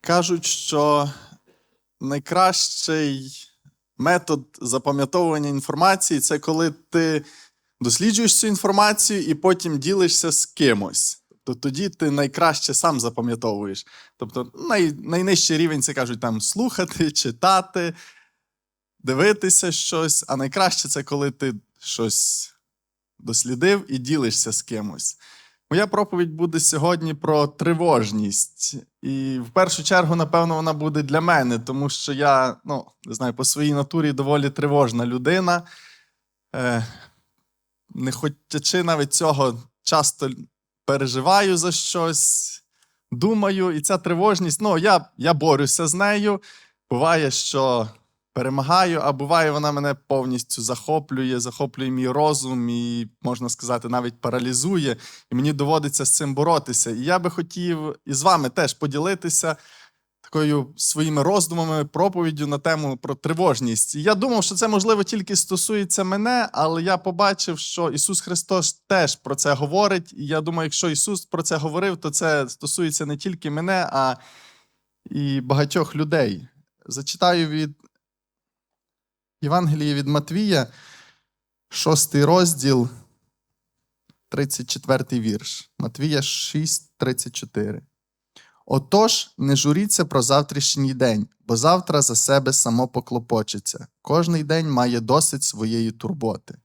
Кажуть, що найкращий метод запам'ятовування інформації це коли ти досліджуєш цю інформацію і потім ділишся з кимось. Тобто тоді ти найкраще сам запам'ятовуєш. Тобто най, найнижчий рівень це кажуть там слухати, читати, дивитися щось, а найкраще це коли ти щось дослідив і ділишся з кимось. Моя проповідь буде сьогодні про тривожність. І в першу чергу, напевно, вона буде для мене, тому що я, ну, не знаю, по своїй натурі доволі тривожна людина. Е, не хотячи навіть цього, часто переживаю за щось, думаю, і ця тривожність, ну, я, я борюся з нею. Буває, що перемагаю, а буває, вона мене повністю захоплює, захоплює мій розум і, можна сказати, навіть паралізує. І мені доводиться з цим боротися. І я би хотів із вами теж поділитися такою своїми роздумами, проповіддю на тему про тривожність. І я думав, що це можливо тільки стосується мене, але я побачив, що Ісус Христос теж про це говорить. І я думаю, якщо Ісус про це говорив, то це стосується не тільки мене, а і багатьох людей. Зачитаю від Євангелії від Матвія, шостий розділ, 34 вірш. Матвія 6, 34. Отож, не журіться про завтрашній день, бо завтра за себе само поклопочеться. Кожний день має досить своєї турботи.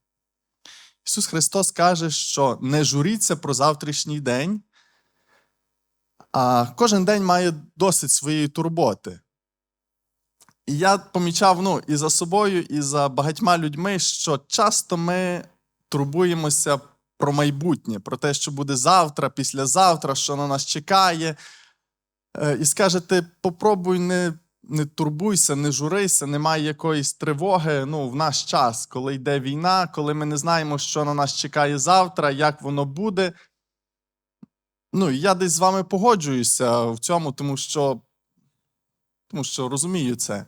Ісус Христос каже, що не журіться про завтрашній день, а кожен день має досить своєї турботи. Я помічав ну, і за собою, і за багатьма людьми, що часто ми турбуємося про майбутнє, про те, що буде завтра, післязавтра, що на нас чекає. Е, І скажете, попробуй не, не турбуйся, не журися, немає якоїсь тривоги ну, в наш час, коли йде війна, коли ми не знаємо, що на нас чекає завтра, як воно буде. Ну, я десь з вами погоджуюся в цьому, тому що, тому що розумію це.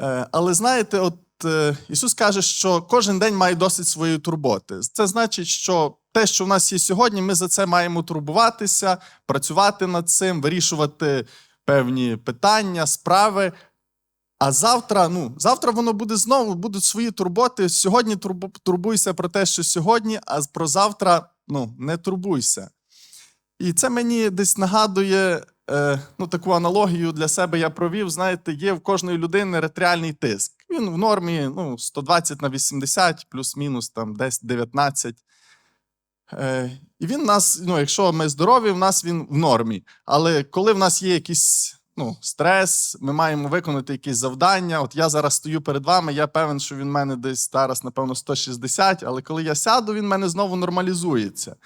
Е, Але знаєте, от е, Ісус каже, що кожен день має досить своєї турботи. Це значить, що те, що в нас є сьогодні, ми за це маємо турбуватися, працювати над цим, вирішувати певні питання, справи. А завтра, ну, завтра воно буде знову, будуть свої турботи. Сьогодні турбуйся про те, що сьогодні, а про завтра ну, не турбуйся. І це мені десь нагадує е, ну, таку аналогію для себе я провів. Знаєте, є в кожної людини артеріальний тиск. Він в нормі ну, 120 на 80, плюс-мінус там десь 19. Е, і він нас, ну, якщо ми здорові, в нас він в нормі. Але коли в нас є якийсь ну, стрес, ми маємо виконати якісь завдання. От я зараз стою перед вами, я певен, що він в мене десь зараз, напевно, 160, але коли я сяду, він в мене знову нормалізується.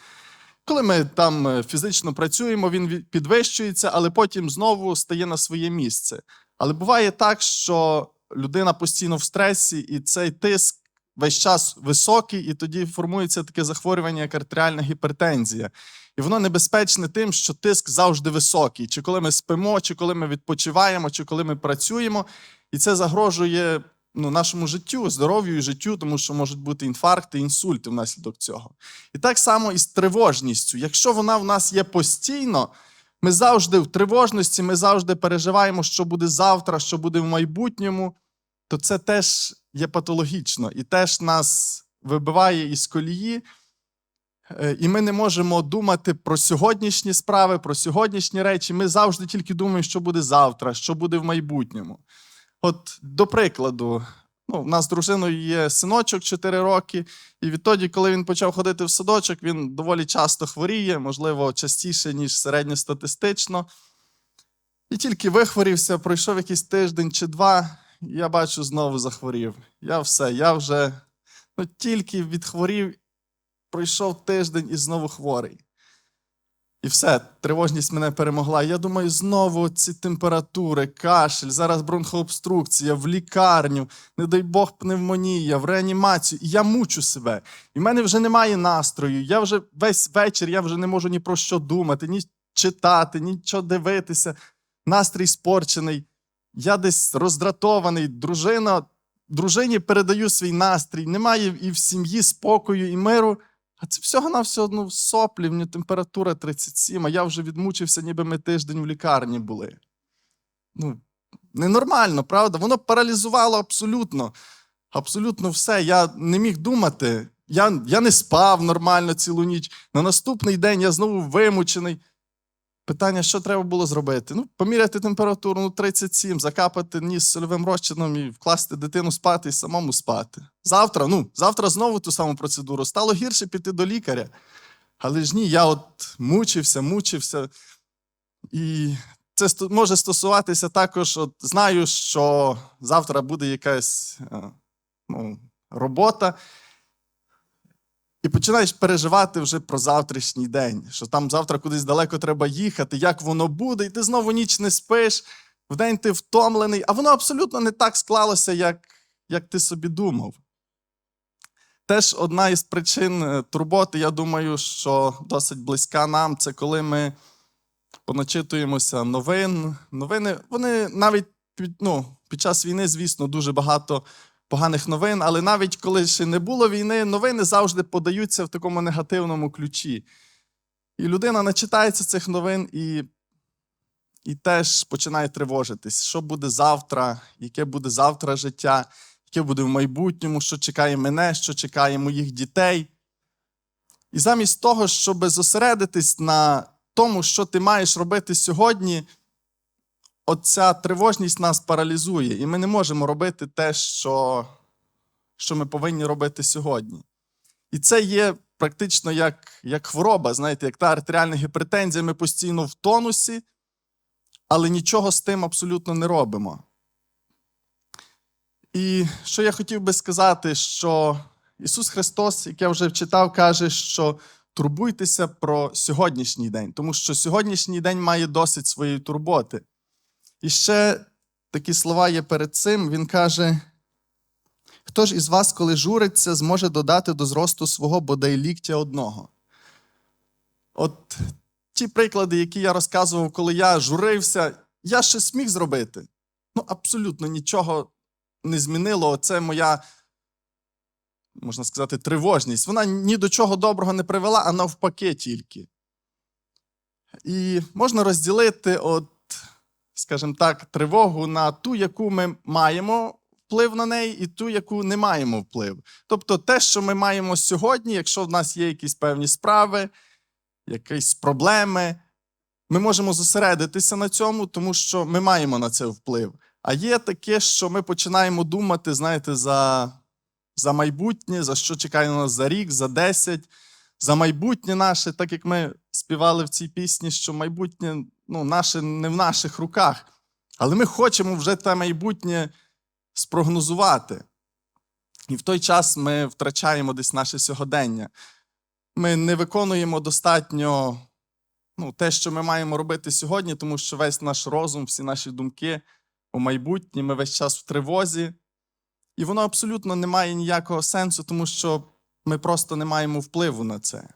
Коли ми там е, фізично працюємо, він підвищується, але потім знову стає на своє місце. Але буває так, що людина постійно в стресі, і цей тиск весь час високий, і тоді формується таке захворювання, як артеріальна гіпертензія. І воно небезпечне тим, що тиск завжди високий. Чи коли ми спимо, чи коли ми відпочиваємо, чи коли ми працюємо. І це загрожує ну, нашому життю, здоров'ю і життю, тому що можуть бути інфаркти, інсульти внаслідок цього. І так само і з тривожністю. Якщо вона в нас є постійно, ми завжди в тривожності, ми завжди переживаємо, що буде завтра, що буде в майбутньому, то це теж є патологічно і теж нас вибиває із колії. Е, І ми не можемо думати про сьогоднішні справи, про сьогоднішні речі. Ми завжди тільки думаємо, що буде завтра, що буде в майбутньому. От, до прикладу, ну, в нас з дружиною є синочок 4 роки, і відтоді, коли він почав ходити в садочок, він доволі часто хворіє, можливо, частіше, ніж середньостатистично. І тільки вихворівся, пройшов якийсь тиждень чи два, і я бачу, знову захворів. Я все, я вже ну, тільки відхворів, пройшов тиждень і знову хворий. І все, тривожність мене перемогла. Я думаю, знову ці температури, кашель, зараз бронхообструкція, в лікарню, не дай Бог, пневмонія, в реанімацію. І я мучу себе. І в мене вже немає настрою. Я вже весь вечір я вже не можу ні про що думати, ні читати, нічого дивитися. Настрій спорчений. Я десь роздратований. Дружина, дружині передаю свій настрій. Немає і в сім'ї спокою і миру. А це всього-навсього ну, соплі, нього температура 37, а я вже відмучився, ніби ми тиждень в лікарні були. Ну, ненормально, правда? Воно паралізувало абсолютно. Абсолютно все. Я не міг думати. Я, я не спав нормально цілу ніч. На наступний день я знову вимучений. Питання, що треба було зробити? Ну, поміряти температуру, ну 37, закапати ніс сольовим розчином і вкласти дитину спати і самому спати. Завтра, ну, завтра знову ту саму процедуру. Стало гірше піти до лікаря. Але ж ні, я от мучився, мучився. І це може стосуватися також, от знаю, що завтра буде якась е, ну, робота. І починаєш переживати вже про завтрашній день, що там завтра кудись далеко треба їхати, як воно буде, і ти знову ніч не спиш, вдень ти втомлений, а воно абсолютно не так склалося, як, як ти собі думав. Теж одна із причин е, турботи, я думаю, що досить близька нам, це коли ми поначитуємося новин. Новини, вони навіть ну, під час війни, звісно, дуже багато поганих новин, але навіть коли ще не було війни, новини завжди подаються в такому негативному ключі. І людина начитається цих новин і, і теж починає тривожитись, що буде завтра, яке буде завтра життя, яке буде в майбутньому, що чекає мене, що чекає моїх дітей. І замість того, щоб зосередитись на тому, що ти маєш робити сьогодні, оця тривожність нас паралізує, і ми не можемо робити те, що, що ми повинні робити сьогодні. І це є практично як, як хвороба, знаєте, як та артеріальна гіпертензія, ми постійно в тонусі, але нічого з тим абсолютно не робимо. І що я хотів би сказати, що Ісус Христос, як я вже читав, каже, що турбуйтеся про сьогоднішній день, тому що сьогоднішній день має досить своєї турботи. І ще такі слова є перед цим. Він каже: хто ж із вас, коли журиться, зможе додати до зросту свого бодай ліктя одного? От ті приклади, які я розказував, коли я журився, я ще зміг зробити. Ну, абсолютно нічого не змінило. Це моя, можна сказати, тривожність. Вона ні до чого доброго не привела, а навпаки тільки. І можна розділити, от, скажімо так, тривогу на ту, яку ми маємо вплив на неї, і ту, яку не маємо вплив. Тобто, те, що ми маємо сьогодні, якщо в нас є якісь певні справи, якісь проблеми, ми можемо зосередитися на цьому, тому що ми маємо на це вплив. А є таке, що ми починаємо думати, знаєте, за, за майбутнє, за що чекає на нас за рік, за десять, за майбутнє наше, так як ми співали в цій пісні, що майбутнє ну, наше не в наших руках. Але ми хочемо вже те майбутнє спрогнозувати. І в той час ми втрачаємо десь наше сьогодення. Ми не виконуємо достатньо ну, те, що ми маємо робити сьогодні, тому що весь наш розум, всі наші думки у майбутнє, ми весь час в тривозі. І воно абсолютно не має ніякого сенсу, тому що ми просто не маємо впливу на це.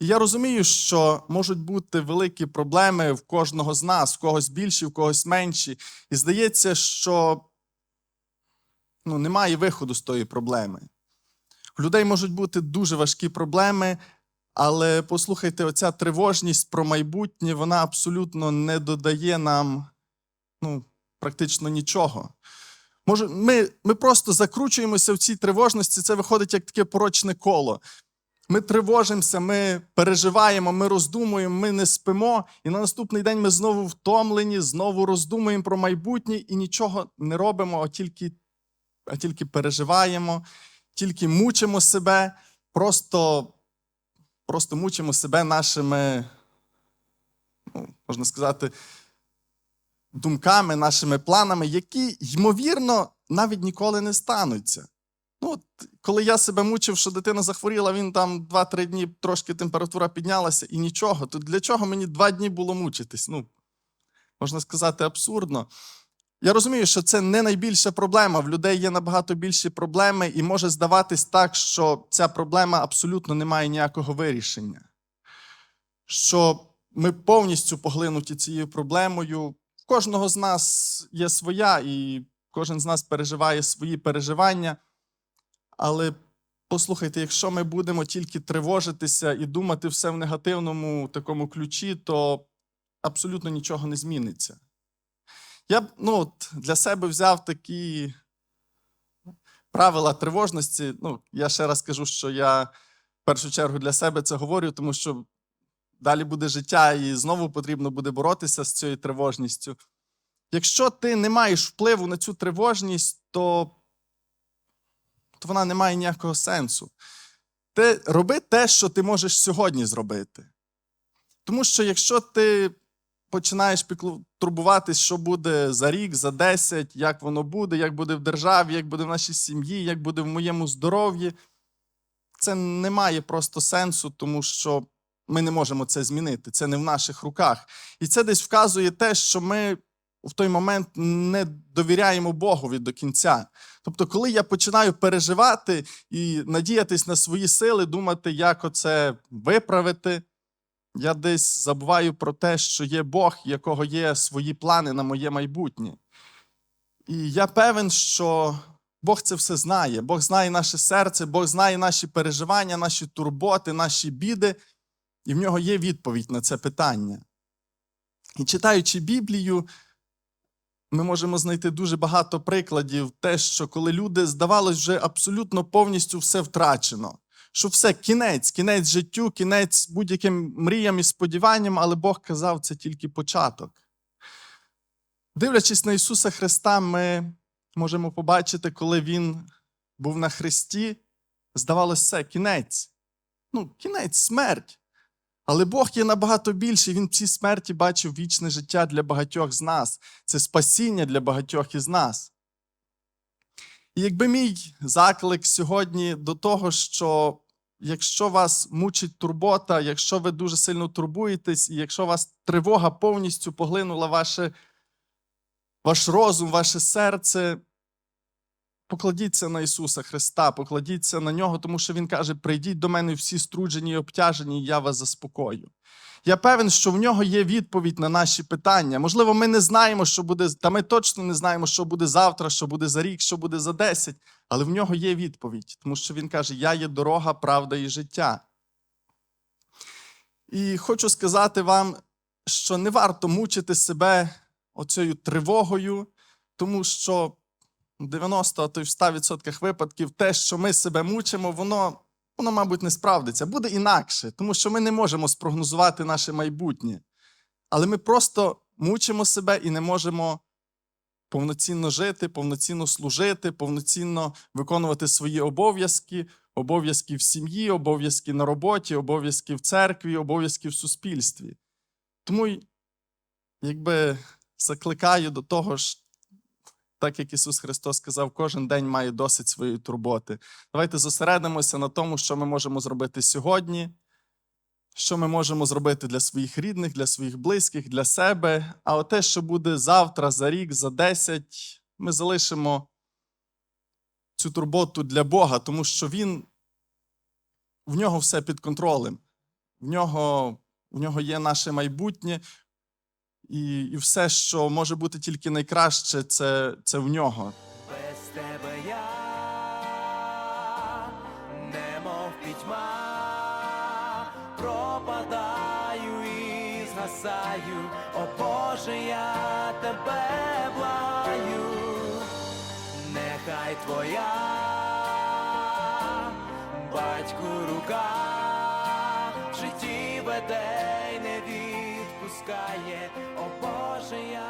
І я розумію, що можуть бути великі проблеми в кожного з нас, в когось більші, в когось менші. І здається, що ну, немає виходу з тої проблеми. У людей можуть бути дуже важкі проблеми, але послухайте, оця тривожність про майбутнє, вона абсолютно не додає нам ну, практично нічого. Може, ми, ми просто закручуємося в цій тривожності, це виходить як таке порочне коло. Ми тривожимося, ми переживаємо, ми роздумуємо, ми не спимо, і на наступний день ми знову втомлені, знову роздумуємо про майбутнє і нічого не робимо, а тільки, а тільки переживаємо, тільки мучимо себе, просто, просто мучимо себе нашими, ну, можна сказати, думками, нашими планами, які, ймовірно, навіть ніколи не стануться. Ну, от, коли я себе мучив, що дитина захворіла, він там 2-3 дні трошки температура піднялася і нічого. То для чого мені 2 дні було мучитись? Ну, можна сказати, абсурдно. Я розумію, що це не найбільша проблема. В людей є набагато більші проблеми, і може здаватись так, що ця проблема абсолютно не має ніякого вирішення. Що ми повністю поглинуті цією проблемою. Кожного з нас є своя, і кожен з нас переживає свої переживання. Але Послухайте, якщо ми будемо тільки тривожитися і думати все в негативному такому ключі, то абсолютно нічого не зміниться. Я б ну, от для себе взяв такі правила тривожності. Ну, я ще раз кажу, що я в першу чергу для себе це говорю, тому що далі буде життя, і знову потрібно буде боротися з цією тривожністю. Якщо ти не маєш впливу на цю тривожність, то, то вона не має ніякого сенсу. Ти роби те, що ти можеш сьогодні зробити. Тому що якщо ти починаєш турбуватись, що буде за рік, за 10, як воно буде, як буде в державі, як буде в нашій сім'ї, як буде в моєму здоров'ї, це не має просто сенсу, тому що ми не можемо це змінити. Це не в наших руках. І це десь вказує те, що ми в той момент не довіряємо Богові до кінця. Тобто, коли я починаю переживати і надіятись на свої сили, думати, як оце виправити, я десь забуваю про те, що є Бог, якого є свої плани на моє майбутнє. І я певен, що Бог це все знає. Бог знає наше серце, Бог знає наші переживання, наші турботи, наші біди, і в нього є відповідь на це питання. І читаючи Біблію, ми можемо знайти дуже багато прикладів, те, що коли люди, здавалось, вже абсолютно повністю все втрачено. Що все, кінець, кінець життю, кінець будь-яким мріям і сподіванням, але Бог казав, це тільки початок. Дивлячись на Ісуса Христа, ми можемо побачити, коли Він був на Христі, здавалося, все, кінець. Ну, кінець, смерть. Але Бог є набагато більший. Він в цій смерті бачив вічне життя для багатьох з нас. Це спасіння для багатьох із нас. І якби мій заклик сьогодні до того, що якщо вас мучить турбота, якщо ви дуже сильно турбуєтесь, і якщо вас тривога повністю поглинула ваше, ваш розум, ваше серце, покладіться на Ісуса Христа, покладіться на нього, тому що Він каже: прийдіть до мене всі струджені і обтяжені, і я вас заспокою. Я певен, що в нього є відповідь на наші питання. Можливо, ми не знаємо, що буде, та ми точно не знаємо, що буде завтра, що буде за рік, що буде за десять, але в нього є відповідь, тому що він каже: Я є дорога, правда і життя. І хочу сказати вам, що не варто мучити себе оцією тривогою, тому що 90, а то й в 100% випадків те, що ми себе мучимо, воно, воно, мабуть, не справдиться. Буде інакше, тому що ми не можемо спрогнозувати наше майбутнє. Але ми просто мучимо себе і не можемо повноцінно жити, повноцінно служити, повноцінно виконувати свої обов'язки, обов'язки в сім'ї, обов'язки на роботі, обов'язки в церкві, обов'язки в суспільстві. Тому, якби закликаю до того ж, так як Ісус Христос сказав, кожен день має досить своєї турботи. Давайте зосередимося на тому, що ми можемо зробити сьогодні, що ми можемо зробити для своїх рідних, для своїх близьких, для себе. А те, що буде завтра, за рік, за десять, ми залишимо цю турботу для Бога, тому що Він в нього все під контролем. В нього, в нього є наше майбутнє, і, і все, що може бути тільки найкраще, це, це в нього. Без тебе я немов пітьма, пропадаю і згасаю, о Боже, я тебе благаю, нехай твоя батьку рука в житті веде Пускає о Боже я.